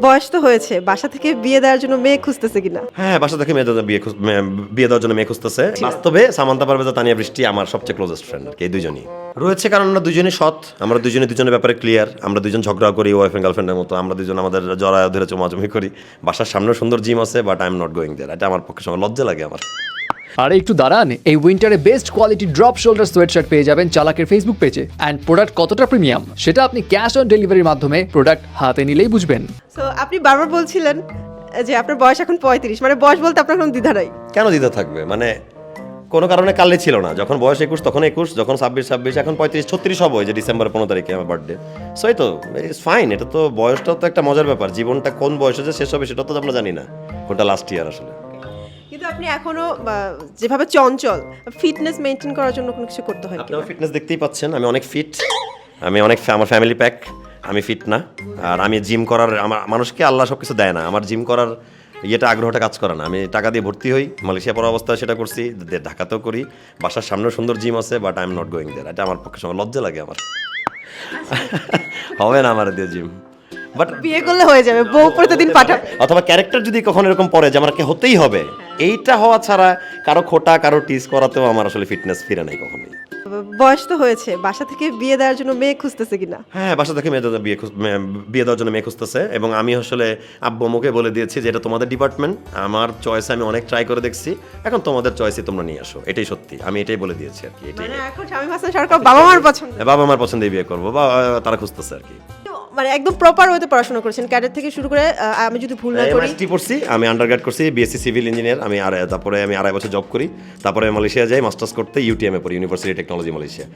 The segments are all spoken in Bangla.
বয়স তো হয়েছে বাসা থেকে বিয়ে দেওয়ার জন্য মেয়ে খুঁজতেছে কিনা? হ্যাঁ বাসা থেকে মেয়ে দেওয়ার- বিয়ে খুঁজ- বিয়ে দেওয়ার জন্য মেয়ে খুঁজতেছে। বাস্তবে সামান্তা পারভেজা তানিয়া বৃষ্টি আমার সবচেয়ে ক্লোজেস্ট ফ্রেন্ড আর কি? এই দুজনই রয়েছে কারণ আমরা দুজনই সৎ আমরা দুজনে দুজনের ব্যাপারে ক্লিয়ার আমরা দুজন ঝগড়া করি ওয়াইফ এন্ড গার্লফ্রেন্ডের মতো আমরা দুজন আমাদের জড়া ধরে চমাচমি করি। বাসার সামনে সুন্দর জিম আছে but I am not going there এটা আমার পক্ষে সময় লজ্জা লাগে আমার। আরে একটু দাঁড়ান এই উইন্টারে best quality drop shoulder sweatshirt পেয়ে যাবেন চালাকের ফেসবুক পেজে অ্যান্ড প্রোডাক্ট কতটা প্রিমিয়াম সেটা আপনি ক্যাশ অন ডেলিভারির মাধ্যমে প্রোডাক্ট হাতে নিলেই বুঝবেন। তো আপনি বারবার বলছিলেন যে আপনার বয়স এখন পঁয়ত্রিশ মানে বয়স বলতে আপনার কোনো দ্বিধা নাই। কেন দিতে থাকবে? মানে কোনো কারণে কালে ছিল না। যখন বয়স একুশ তখন একুশ যখন ছাব্বিশ ছাব্বিশ এখন পঁয়ত্রিশ ছত্রিশ হবে যে ডিসেম্বরের পনেরো তারিখে আমার বার্থডে সো এই তো ইটস ফাইন এটা তো বয়সটাও তো একটা মজার ব্যাপার। জীবনটা কোন বয়সে যে শেষ হবে সেটা তো আমরা জানি না। কোনটা লাস্ট ইয়ার আসলে। কিন্তু আপনি এখনও যেভাবে চঞ্চল ফিটনেস মেনটেন করার জন্য কোনো কিছু করতে হয় আপনি কিনা? ফিটনেস দেখতেই পাচ্ছেন আমি অনেক ফিট আমি অনেক আমার ফ্যামিলি প্যাক আমি ফিট না আর আমি জিম করার আমার মানুষকে আল্লাহ সব কিছু দেয় না আমার জিম করার ইয়েটা আগ্রহটা কাজ করে না আমি টাকা দিয়ে ভর্তি হই মালয়েশিয়া পড়া অবস্থায় সেটা করছি ঢাকাতেও করি বাসার সামনেও সুন্দর জিম আছে but I am not going there এটা আমার পক্ষে সময় লজ্জা লাগে আমার হবে না আমার দিয়ে জিম বাট বিয়ে করলে হয়ে যাবে বউ প্রতিদিন পাঠা অথবা ক্যারেক্টার যদি কখনো এরকম পড়ে যে আমাকে হতেই হবে এইটা হওয়া ছাড়া কারও খোটা কারও টিস করাতেও আমার আসলে ফিটনেস ফিরে নাই কখনোই। বয়স তো হয়েছে বাসা থেকে বিয়ে দেওয়ার জন্য মেয়ে খুঁজতেছে কিনা? হ্যাঁ বাসা থেকে মেয়ে বিয়ে বিয়ে দেওয়ার জন্য মেয়ে খুঁজতেছে এবং আমি আসলে আব্বু মুখে বলে দিয়েছি যে এটা তোমাদের ডিপার্টমেন্ট আমার চয়েসে আমি অনেক ট্রাই করে দেখছি এখন তোমাদের চয়েসে তোমরা নিয়ে আসো এটাই সত্যি আমি এটাই বলে দিয়েছি আর কি এটাই। মানে এখন শামীম হাসান সরকার বাবা মার পছন্দ। বাবা আমার পছন্দে বিয়ে করব বা তারা খুঁজতেছে আর কি। মানে একদম প্রপার ওয়েতে পড়াশোনা করেছেন। ক্যাডেট থেকে শুরু করে আমি যদি ভুল না করি এমএসটি পড়ছি আমি আন্ডারগ্রেড করছি বিএসসি সিভিল ইঞ্জিনিয়ার আমি আর তারপরে আমি আড়াই বছর জব করি তারপরে আমি মালয়েশিয়া যাই মাস্টার্স করতে ইউটিএম এ পড়ি ইউনিভার্সিটি টেকনোলজি মালয়েশিয়া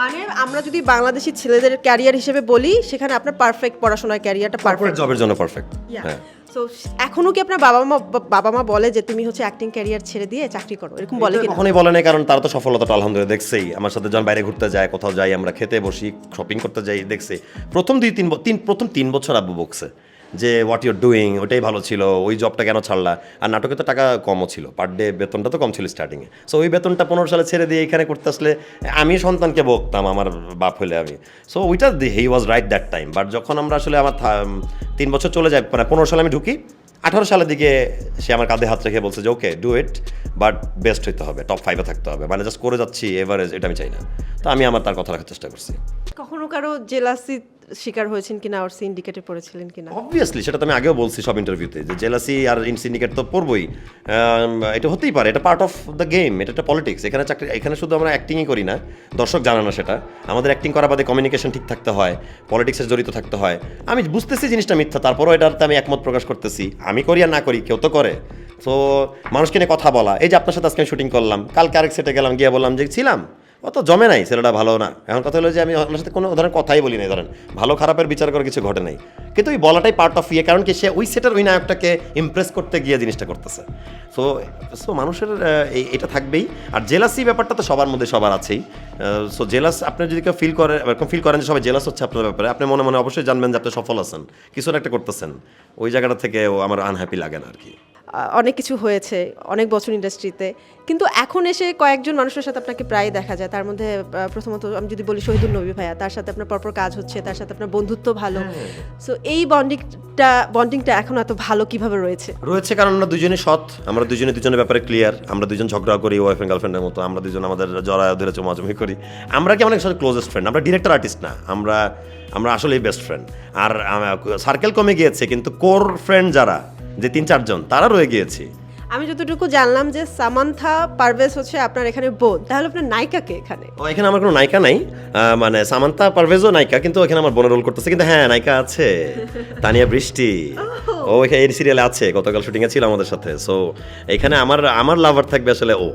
মানে আমরা যদি বাংলাদেশি ছেলেদের ক্যারিয়ার হিসেবে বলি সেখানে আপনার পারফেক্ট পড়াশোনার ক্যারিয়ারটা পারফেক্ট জবের জন্য পারফেক্ট হ্যাঁ। সো এখনও কি আপনার বাবা মা বাবা মা বলে যে তুমি হচ্ছে অ্যাক্টিং ক্যারিয়ার ছেড়ে দিয়ে চাকরি করো? এরকম বলে কি কখনোই বলে না কারণ তারা তো সফলতাটা আলহামদুলিল্লাহ দেখছেই। আমার সাথে যখন বাইরে ঘুরতে যায় কোথাও যাই আমরা খেতে বসি শপিং করতে যাই দেখছে। প্রথম দুই তিন তিন প্রথম তিন বছর আব্বু বকছে। যে হোয়াট ইউর ডুইং ওটাই ভালো ছিল, ওই জবটা কেন ছাড়লা? আর নাটকে তো টাকা কমও ছিল পার ডে বেতনটা তো কম ছিল স্টার্টিংয়ে সো ওই বেতনটা পনেরো সালে ছেড়ে দিয়ে এখানে করতে আসলে আমি সন্তানকে বকতাম, আমার বাপ হলে আমি। সো ওইটা he was right that time but যখন আমরা আসলে আমার তিন বছর চলে যায় মানে পনেরো সালে আমি ঢুকি, আঠারো সালের দিকে সে আমার কাঁধে হাত রেখে বলছে যে okay do it but best হইতে হবে টপ ফাইভে থাকতে হবে। মানে জাস্ট করে যাচ্ছি, এভারেজ, এটা আমি চাই না। তো আমি আমার, তার কথা রাখার চেষ্টা করছি। কখনো কারও জেলাসি শিকার হয়েছেন কিনা আর সিন্ডিকেটে পড়েছিলেন কিনা? অবভিয়াসলি সেটা তো আমি আগেও বলছি সব ইন্টারভিউতে যে জেলাসি আর ইন সিন্ডিকেট তো পড়বই। এটা হতেই পারে, এটা পার্ট অফ দ্য গেম এটা একটা পলিটিক্স এখানে চাকরি, এখানে শুধু আমরা অ্যাক্টিংই করি না, দর্শক জানে না সেটা। আমাদের অ্যাক্টিং করা বাদে কমিউনিকেশন ঠিক থাকতে হয় পলিটিক্সের জড়িত থাকতে হয়। আমি বুঝতেছি জিনিসটা মিথ্যা, তারপরও এটাতে আমি একমত প্রকাশ করতেছি। আমি করি আর না করি, কেউ তো করে। তো মানুষকে নিয়ে কথা বলা। এই যে আপনার সাথে আজকে আমি শুটিং করলাম, কালকে আরেক সেটে গেলাম, গিয়ে বললাম যে, ছিলাম। অত জমে নাই, ছেলেটা ভালো না। এখন কথা হলো যে আমি আপনার সাথে কোনো ধরনের কথাই বলি নাই, ধরেন। ভালো খারাপের বিচার করার কিছু ঘটে নাই। কিন্তু ওই বলাটাই পার্ট অফ ইয়ে কারণ কি সে ওই সেটের ওই নায়কটাকে ইমপ্রেস করতে গিয়ে জিনিসটা করতেছে। সো সো মানুষের এটা থাকবেই। আর জেলাসি ব্যাপারটা তো সবার মধ্যে সবার আছেই। সো জেলাস আপনি যদি কেউ ফিল করে, এরকম ফিল করেন যে সবাই জেলাস হচ্ছে আপনার ব্যাপারে, আপনি মনে মনে অবশ্যই জানবেন যে আপনি সফল আছেন। কিছু একটা করতেছেন। ওই জায়গাটা থেকে আমার আনহ্যাপি লাগে না আর কি। অনেক কিছু হয়েছে অনেক বছর ইন্ডাস্ট্রিতে কিন্তু এখন এসে কয়েকজন মানুষের সাথে আপনাকে প্রায় দেখা যায়। তার মধ্যে প্রথমত আমি যদি বলি শহীদুল নবী ভাইয়া তার সাথে আপনার পরপর কাজ হচ্ছে তার সাথে আপনার বন্ধুত্ব ভালো। সো এই বন্ডিংটা বন্ডিংটা এখন এত ভালো কীভাবে রয়েছে? রয়েছে কারণ আমরা দুজনে সৎ আমরা দুজনে দুজনের ব্যাপারে ক্লিয়ার আমরা দুজন ঝগড়া করি ওয়াইফ এন্ড গার্লফ্রেন্ডের মতো আমরা দুজন আমাদের জড়া ধরে চমাচমি করি। আমরা কি অনেক সাথে ক্লোজেস্ট ফ্রেন্ড আমরা ডিরেক্টর আর্টিস্ট না আমরা আমরা আসলেই বেস্ট ফ্রেন্ড আর সার্কেল কমে গিয়েছে কিন্তু কোর ফ্রেন্ড যারা যে তিন চারজন তারা রয়ে গিয়েছি। আমি যতটুকু জানলাম যে সামান্থা পারভেজ হচ্ছে আপনার এখানে বোন তাহলে আপনার নায়িকা কে এখানে? ও এখানে আমার কোনো নায়িকা নাই। মানে সামান্থা পারভেজও নায়িকা কিন্তু এখানে আমার বোনের রোল করতেছে। কিন্তু হ্যাঁ নায়িকা আছে। তানিয়া বৃষ্টি। ও এখানে এই সিরিয়ালে আছে গতকাল শুটিং এ ছিল আমাদের সাথে। সো এখানে আমার আমার লাভার থাকবে আসলে ও।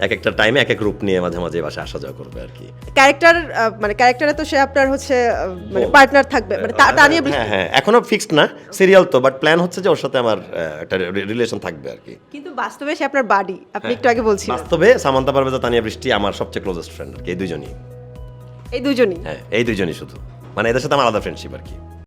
এক একটা টাইমে এক এক রূপ নিয়ে মাঝে মাঝে বাসা আসা যাওয়া করবে আর কি। ক্যারেক্টার মানে ক্যারেক্টারে তো সে আপনার হচ্ছে মানে পার্টনার থাকবে। মানে তা- তা নিয়ে হ্যাঁ হ্যাঁ এখনও ফিক্সড না সিরিয়াল তো বাট প্ল্যান হচ্ছে যে ওর সাথে আমার একটা রিলেশন থাকবে আর কি। কিন্তু বাস্তবে সে আপনার বাড়ি আপনি একটু আগে বলছিলেন। বাস্তবে সামান্তা পারভেজা তানিয়া বৃষ্টি আমার সবচেয়ে ক্লোজেস্ট ফ্রেন্ড আর কি এই দুজনই। এই দুজনই? হ্যাঁ এই দুজনই শুধু। মানে এদের সাথে আমার আলাদা ফ্রেন্ডশিপ আর কি।